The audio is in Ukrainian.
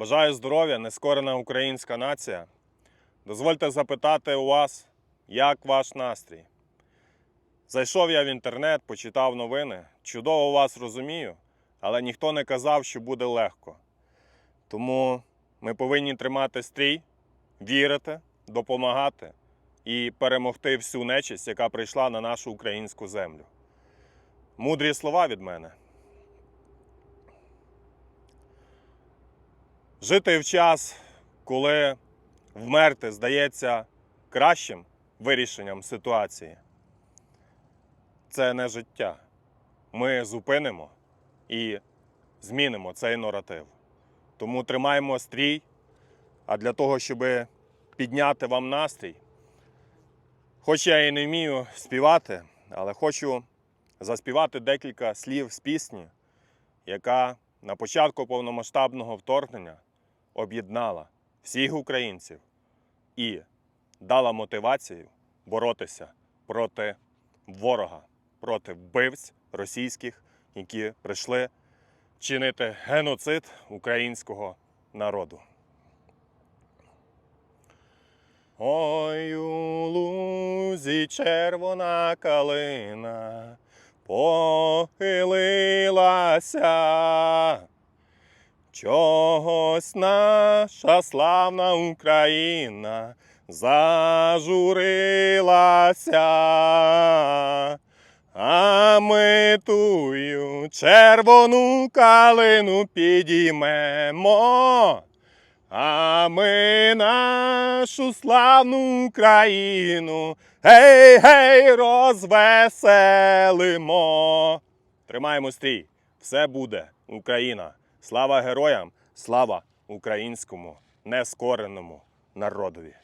Бажаю здоров'я, нескорена українська нація. Дозвольте запитати у вас, як ваш настрій? Зайшов я в інтернет, почитав новини. Чудово вас розумію, але ніхто не казав, що буде легко. Тому ми повинні тримати стрій, вірити, допомагати і перемогти всю нечисть, яка прийшла на нашу українську землю. Мудрі слова від мене. Жити в час, коли вмерти здається кращим вирішенням ситуації, це не життя. Ми зупинимо і змінимо цей наратив. Тому тримаємо стрій. А для того, щоб підняти вам настрій, хоч я і не вмію співати, але хочу заспівати декілька слів з пісні, яка на початку повномасштабного вторгнення об'єднала всіх українців і дала мотивацію боротися проти ворога, проти вбивць російських, які прийшли чинити геноцид українського народу. Ой, у лузі червона калина похилилася. Чогось наша славна Україна зажурилася, а ми тую червону калину підіймемо, а ми нашу славну Україну гей, гей, розвеселимо. Тримаємо стрій, все буде Україна. Слава героям, слава українському нескореному народові.